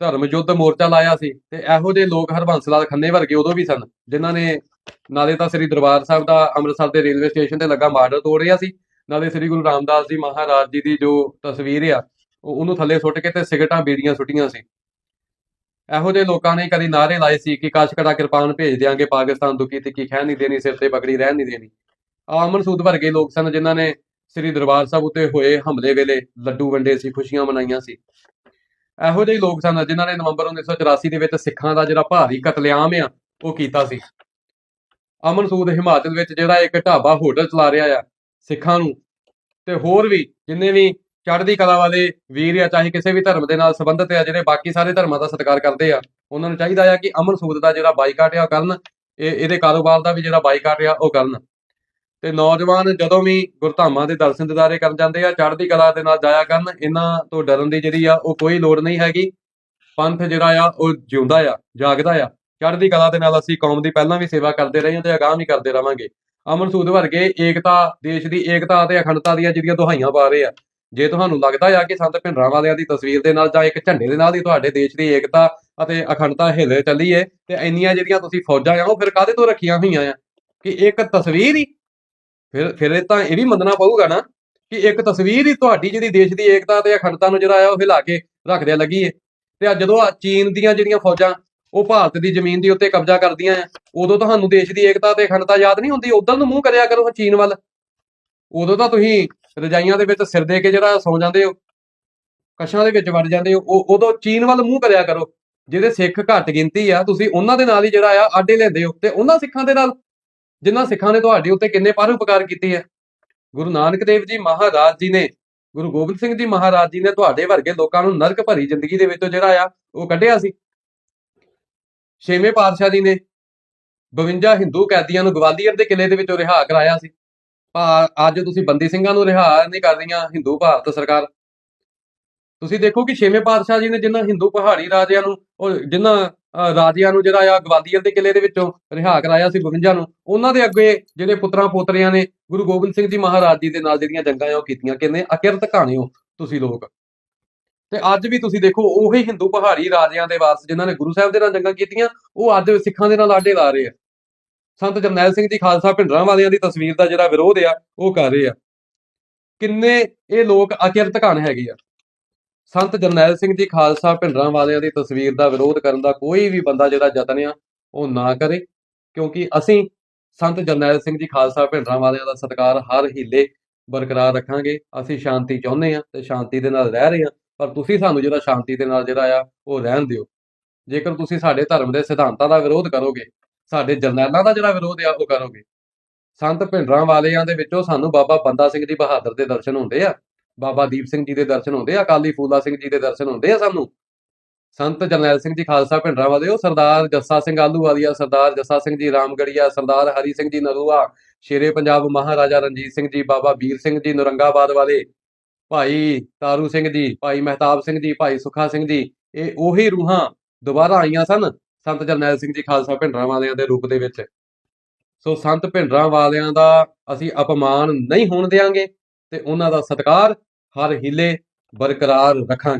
ਧਰਮ ਯੁੱਧ ਮੋਰਚਾ ਲਾਇਆ ਸੀ ਤੇ ਇਹੋ ਜਿਹੇ ਲੋਕ ਹਰਬੰਸ ਲਾਲ ਖੰਨੇ ਵਰਗੇ ਉਦੋਂ ਵੀ ਸਨ, ਜਿਨ੍ਹਾਂ ਨੇ ਨਾਲੇ ਤਾਂ ਸ੍ਰੀ ਦਰਬਾਰ ਸਾਹਿਬ ਦਾ ਅੰਮ੍ਰਿਤਸਰ ਦੇ ਰੇਲਵੇ ਸਟੇਸ਼ਨ ਤੇ ਲੱਗਾ ਮਾਰਡਰ ਤੋੜ ਰਿਹਾ ਸੀ, ਨਾਲੇ ਸ੍ਰੀ ਗੁਰੂ ਰਾਮਦਾਸ ਜੀ ਮਹਾਰਾਜ ਜੀ ਦੀ ਜੋ ਤਸਵੀਰ ਆ, ਉਹ ਉਹਨੂੰ ਥੱਲੇ ਸੁੱਟ ਕੇ ਤੇ ਸਿਗਰਟਾਂ ਬੀੜੀਆਂ ਸੁੱਟੀਆਂ ਸੀ। ਇਹੋ ਜਿਹੇ ਲੋਕਾਂ ਨੇ ਕਦੀ ਨਾਰੇ ਲਾਏ ਸੀ ਕਿ ਕਾਸ਼ਕੜਾ ਕਿਰਪਾਨ ਭੇਜ ਦਿਆਂਗੇ, ਪਾਕਿਸਤਾਨ ਦੁਖੀ ਤੇ ਕੀ ਖਹਿ ਨਹੀਂ ਦੇਣੀ, ਸਿਰ ਤੇ ਪਕੜੀ, ਰਹਿਣ ਨਹੀਂ ਦੇਣੀ। ਅਮਨ ਸੂਦ ਵਰਗੇ ਲੋਕ ਸਨ ਜਿਨ੍ਹਾਂ ਨੇ ਸ੍ਰੀ ਦਰਬਾਰ ਸਾਹਿਬ ਉੱਤੇ ਹੋਏ ਹਮਲੇ ਵੇਲੇ ਲੱਡੂ ਵੰਡੇ ਸੀ, ਖੁਸ਼ੀਆਂ ਮਨਾਈਆਂ ਸੀ। ਇਹੋ ਜਿਹੇ ਲੋਕ ਸਨ ਜਿਨ੍ਹਾਂ ਨੇ ਨਵੰਬਰ 1984 ਦੇ ਵਿੱਚ ਸਿੱਖਾਂ ਦਾ ਜਿਹੜਾ ਭਾਰੀ ਕਤਲੇਆਮ ਆ, ਉਹ ਕੀਤਾ ਸੀ। ਅਮਨ ਸੂਦ ਹਿਮਾਚਲ ਵਿੱਚ ਜਿਹੜਾ ਇੱਕ ਢਾਬਾ ਹੋਟਲ ਚਲਾ ਰਿਹਾ ਆ, ਸਿੱਖਾਂ ਨੂੰ, ਤੇ ਹੋਰ ਵੀ ਜਿੰਨੇ ਵੀ ਚੜ੍ਹਦੀ ਕਲਾ ਵਾਲੇ ਵੀਰ ਆ, ਚਾਹੇ ਕਿਸੇ ਵੀ ਧਰਮ ਦੇ ਨਾਲ ਸੰਬੰਧਿਤ ਆ, ਜਿਹੜੇ ਬਾਕੀ ਸਾਰੇ ਧਰਮਾਂ ਦਾ ਸਤਿਕਾਰ ਕਰਦੇ ਆ, ਉਹਨਾਂ ਨੂੰ ਚਾਹੀਦਾ ਆ ਕਿ ਅਮਨ ਸੂਦ ਦਾ ਜਿਹੜਾ ਬਾਈਕਾਟ ਆ ਉਹ ਕਰਨ, ਇਹ, ਇਹਦੇ ਕਾਰੋਬਾਰ ਦਾ ਵੀ ਜਿਹੜਾ ਬਾਈਕਾਟ ਆ, ਉਹ ਕਰਨ। ਤੇ ਨੌਜਵਾਨ ਜਦੋਂ ਵੀ ਗੁਰਧਾਮਾਂ ਦੇ ਦਰਸ਼ਨ ਦਿਦਾਰੇ ਕਰਨ ਜਾਂਦੇ ਆ, ਚੜ੍ਹਦੀ ਕਲਾ ਦੇ ਨਾਲ ਜਾਇਆ ਕਰਨ, ਇਹਨਾਂ ਤੋਂ ਡਰਨ ਦੀ ਜਿਹੜੀ ਆ, ਉਹ ਕੋਈ ਲੋੜ ਨਹੀਂ ਹੈਗੀ। ਪੰਥ ਜਿਹੜਾ ਆ, ਉਹ ਜਿਉਂਦਾ ਆ, ਜਾਗਦਾ ਆ। ਚੜ੍ਹਦੀ ਕਲਾ ਦੇ ਨਾਲ ਅਸੀਂ ਕੌਮ ਦੀ ਪਹਿਲਾਂ ਵੀ ਸੇਵਾ ਕਰਦੇ ਰਹੇ ਹਾਂ ਤੇ ਅਗਾਂਹ ਵੀ ਕਰਦੇ ਰਵਾਂਗੇ। ਅਮਨ ਸੂਦ ਵਰਗੇ ਏਕਤਾ, ਦੇਸ਼ ਦੀ ਏਕਤਾ ਅਤੇ ਅਖੰਡਤਾ ਦੀਆਂ ਜਿਹੜੀਆਂ ਦੁਹਾਈਆਂ ਪਾ ਰਹੇ ਆ, ਜੇ ਤੁਹਾਨੂੰ ਲੱਗਦਾ ਆ ਕਿ ਸੰਤ ਭਿੰਡਰਾਂ ਵਾਲਿਆਂ ਦੀ ਤਸਵੀਰ ਦੇ ਨਾਲ ਜਾਂ ਇੱਕ ਝੰਡੇ ਦੇ ਨਾਲ ਹੀ ਤੁਹਾਡੇ ਦੇਸ਼ ਦੀ ਏਕਤਾ ਅਤੇ ਅਖੰਡਤਾ ਹਿੱਲ ਚੱਲੀ ਏ, ਤੇ ਇੰਨੀਆਂ ਜਿਹੜੀਆਂ ਤੁਸੀਂ ਫੌਜਾਂ ਆ, ਉਹ ਫਿਰ ਕਾਹਦੇ ਤੋਂ ਰੱਖੀਆਂ ਹੋਈਆਂ ਆ? ਕਿ ਇੱਕ ਤਸਵੀਰ ਹੀ ਫਿਰ ਫਿਰ ਇਹ ਤਾਂ ਇਹ ਵੀ ਮੰਨਣਾ ਪਊਗਾ ਨਾ ਕਿ ਇੱਕ ਤਸਵੀਰ ਹੀ ਤੁਹਾਡੀ ਜਿਹੜੀ ਦੇਸ਼ ਦੀ ਏਕਤਾ ਤੇ ਅਖੰਡਤਾ ਨੂੰ ਜਿਹੜਾ ਆ ਉਹ ਹਿਲਾ ਕੇ ਰੱਖਦਿਆਂ ਲੱਗੀ ਏ। ਤੇ ਅੱਜ ਜਦੋਂ ਚੀਨ ਦੀਆਂ ਜਿਹੜੀਆਂ ਫੌਜਾਂ, ਉਹ ਭਾਰਤ ਦੀ ਜ਼ਮੀਨ ਦੇ ਉੱਤੇ ਕਬਜ਼ਾ ਕਰਦੀਆਂ ਆ ਉਦੋਂ ਤੁਹਾਨੂੰ ਦੇਸ਼ ਦੀ ਏਕਤਾ ਤੇ ਅਖੰਡਤਾ ਯਾਦ ਨਹੀਂ ਹੁੰਦੀ? ਉਧਰ ਨੂੰ ਮੂੰਹ ਕਰਿਆ ਕਰੋ ਚੀਨ ਵੱਲ। ਉਦੋਂ ਤਾਂ ਤੁਸੀਂ ਰਜਾਈਆਂ ਦੇ ਵਿੱਚ ਸਿਰ ਦੇ ਕੇ ਜਿਹੜਾ ਸੌ ਜਾਂਦੇ ਹੋ, ਕਸ਼ਾਂ ਦੇ ਵਿੱਚ ਵੜ ਜਾਂਦੇ ਹੋ ਉਹ ਉਦੋਂ ਚੀਨ ਵੱਲ ਮੂੰਹ ਕਰਿਆ ਕਰੋ। ਜਿਹਦੇ ਸਿੱਖ ਘੱਟ ਗਿਣਤੀ ਆ, ਤੁਸੀਂ ਉਹਨਾਂ ਦੇ ਨਾਲ ਹੀ ਜਿਹੜਾ ਆ ਆਡੇ ਲੈਂਦੇ ਹੋ ਤੇ ਉਹਨਾਂ ਸਿੱਖਾਂ ਦੇ ਨਾਲ ਜਿਨ੍ਹਾਂ ਸਿੱਖਾਂ ਨੇ ਤੁਹਾਡੇ ਉੱਤੇ ਕਿੰਨੇ ਪਰ ਉਪਕਾਰ ਕੀਤੇ ਹੈ ਗੁਰੂ ਨਾਨਕ ਦੇਵ ਜੀ ਮਹਾਰਾਜ ਜੀ ਨੇ, ਗੁਰੂ ਗੋਬਿੰਦ ਸਿੰਘ ਜੀ ਮਹਾਰਾਜ ਜੀ ਨੇ ਤੁਹਾਡੇ ਵਰਗੇ ਲੋਕਾਂ ਨੂੰ ਨਰਕ ਭਰੀ ਜ਼ਿੰਦਗੀ ਦੇ ਵਿੱਚੋਂ ਜਿਹੜਾ ਆ, ਉਹ ਕੱਢਿਆ ਸੀ। ਛੇਵੇਂ ਪਾਤਸ਼ਾਹ ਜੀ ਨੇ 52 ਹਿੰਦੂ ਕੈਦੀਆਂ ਨੂੰ ਗਵਾਲੀਅਰ ਦੇ ਕਿਲੇ ਦੇ ਵਿੱਚੋਂ ਰਿਹਾ ਕਰਾਇਆ ਸੀ। ਭਾ- ਅੱਜ ਤੁਸੀਂ ਬੰਦੀ ਸਿੰਘਾਂ ਨੂੰ ਰਿਹਾ ਨਹੀਂ ਕਰ ਰਹੀਆਂ, ਹਿੰਦੂ ਭਾਰਤ ਸਰਕਾਰ। ਤੁਸੀਂ ਦੇਖੋ ਕਿ ਛੇਵੇਂ ਪਾਤਸ਼ਾਹ ਜੀ ਨੇ ਜਿਨ੍ਹਾਂ ਹਿੰਦੂ ਪਹਾੜੀ ਰਾਜਿਆਂ ਨੂੰ ਉਹ ਜਿਨ੍ਹਾਂ ਅਹ, ਰਾਜਿਆਂ ਨੂੰ ਜਿਹੜਾ ਆ ਗਵਾਲੀਅਰ ਦੇ ਕਿਲੇ ਦੇ ਵਿੱਚੋਂ ਰਿਹਾ ਕਰਾਇਆ ਸੀ 52 ਨੂੰ ਉਹਨਾਂ ਦੇ ਅੱਗੇ ਜਿਹੜੇ ਪੁੱਤਰਾਂ ਪੋਤਰਿਆਂ ਨੇ ਗੁਰੂ ਗੋਬਿੰਦ ਸਿੰਘ ਜੀ ਮਹਾਰਾਜ ਜੀ ਦੇ ਨਾਲ ਜਿਹੜੀਆਂ ਜੰਗਾਂ ਆ ਉਹ ਕੀਤੀਆਂ ਕਹਿੰਦੇ ਅਕਿਰਤ ਕਹਾਣਿਓ ਤੁਸੀਂ ਲੋਕ। ਤੇ ਅੱਜ ਵੀ ਤੁਸੀਂ ਦੇਖੋ ਉਹੀ ਹਿੰਦੂ ਪਹਾੜੀ ਰਾਜਿਆਂ ਦੇ ਵਾਰਸ ਜਿਨ੍ਹਾਂ ਨੇ ਗੁਰੂ ਸਾਹਿਬ ਦੇ ਨਾਲ ਜੰਗਾਂ ਕੀਤੀਆਂ ਉਹ ਅੱਜ ਸਿੱਖਾਂ ਦੇ ਨਾਲ ਆਡੇ ਲਾ ਰਹੇ ਆ। ਸੰਤ ਜਰਨੈਲ ਸਿੰਘ ਜੀ ਖਾਲਸਾ ਭਿੰਡਰਾਂ ਵਾਲਿਆਂ ਦੀ ਤਸਵੀਰ ਦਾ ਜਿਹੜਾ ਵਿਰੋਧ ਆ ਉਹ ਕਰ ਰਹੇ ਆ। ਕਿੰਨੇ ਇਹ ਲੋਕ ਅਕਿਰਤ ਕਹਾਣ ਹੈਗੇ ਆ। ਸੰਤ ਜਰਨੈਲ ਸਿੰਘ ਜੀ ਖਾਲਸਾ ਭਿੰਡਰਾਂ ਵਾਲਿਆਂ ਦੀ ਤਸਵੀਰ ਦਾ ਵਿਰੋਧ ਕਰਨ ਦਾ ਕੋਈ ਵੀ ਬੰਦਾ ਜਿਹੜਾ ਯਤਨ ਆ, ਉਹ ਨਾ ਕਰੇ, ਕਿਉਂਕਿ ਅਸੀਂ ਸੰਤ ਜਰਨੈਲ ਸਿੰਘ ਜੀ ਖਾਲਸਾ ਭਿੰਡਰਾਂ ਵਾਲਿਆਂ ਦਾ ਸਤਿਕਾਰ ਹਰ ਹੀਲੇ ਬਰਕਰਾਰ ਰੱਖਾਂਗੇ। ਅਸੀਂ ਸ਼ਾਂਤੀ ਚਾਹੁੰਦੇ ਆ ਤੇ ਸ਼ਾਂਤੀ ਦੇ ਨਾਲ ਰਹਿ ਰਹੇ ਆ ਪਰ ਤੁਸੀਂ ਸਾਨੂੰ ਜਿਹੜਾ ਸ਼ਾਂਤੀ ਦੇ ਨਾਲ ਜਿਹੜਾ ਆ, ਉਹ ਰਹਿਣ ਦਿਓ। ਜੇਕਰ ਤੁਸੀਂ ਸਾਡੇ ਧਰਮ ਦੇ ਸਿਧਾਂਤਾਂ ਦਾ ਵਿਰੋਧ ਕਰੋਗੇ, ਸਾਡੇ ਜਰਨੈਲਾਂ ਦਾ ਜਿਹੜਾ ਵਿਰੋਧ ਆ, ਉਹ ਕਰੋਗੇ। ਸੰਤ ਭਿੰਡਰਾਂ ਵਾਲਿਆਂ ਦੇ ਵਿੱਚੋਂ ਸਾਨੂੰ ਬਾਬਾ ਬੰਦਾ ਸਿੰਘ ਜੀ ਬਹਾਦਰ ਦੇ ਦਰਸ਼ਨ ਹੁੰਦੇ ਆ। ਬਾਬਾ ਦੀਪ ਸਿੰਘ ਜੀ ਦੇ ਦਰਸ਼ਨ ਹੁੰਦੇ ਆ, ਅਕਾਲੀ ਫੂਲਾ ਸਿੰਘ ਜੀ ਦੇ ਦਰਸ਼ਨ ਹੁੰਦੇ ਆ ਸਾਨੂੰ। ਸੰਤ ਜਰਨੈਲ ਸਿੰਘ ਜੀ ਖਾਲਸਾ ਭਿੰਡਰਾਂ ਵਾਲੇ, ਉਹ ਸਰਦਾਰ ਜੱਸਾ ਸਿੰਘ ਆਲੂਵਾਲੀਆ ਸਰਦਾਰ ਜੱਸਾ ਸਿੰਘ ਜੀ ਰਾਮਗੜੀਆ, ਸਰਦਾਰ ਹਰੀ ਸਿੰਘ ਜੀ ਨਰੂਆ, ਸ਼ੇਰੇ ਪੰਜਾਬ ਮਹਾਰਾਜਾ ਰਣਜੀਤ ਸਿੰਘ ਜੀ, ਬਾਬਾ ਵੀਰ ਸਿੰਘ ਜੀ ਨਰੰਗਾਬਾਦ ਵਾਲੇ, ਭਾਈ ਤਾਰੂ ਸਿੰਘ ਜੀ, ਭਾਈ ਮਹਿਤਾਬ ਸਿੰਘ ਜੀ, ਭਾਈ ਸੁਖਾ ਸਿੰਘ ਜੀ, ਇਹ ਉਹੀ ਰੂਹਾਂ ਦੁਬਾਰਾ ਆਈਆਂ ਸਨ ਸੰਤ ਜਰਨੈਲ ਸਿੰਘ ਜੀ ਖਾਲਸਾ ਭਿੰਡਰਾਂ ਵਾਲਿਆਂ ਦੇ ਰੂਪ ਦੇ ਵਿੱਚ। ਸੋ ਸੰਤ ਭਿੰਡਰਾਂ ਵਾਲਿਆਂ ਦਾ ਅਸੀਂ ਅਪਮਾਨ ਨਹੀਂ ਹੋਣ ਦੇਵਾਂਗੇ ਤੇ ਉਹਨਾਂ ਦਾ ਸਤਿਕਾਰ ਹਰ ਹੀਲੇ ਬਰਕਰਾਰ ਰੱਖਾਂਗੇ।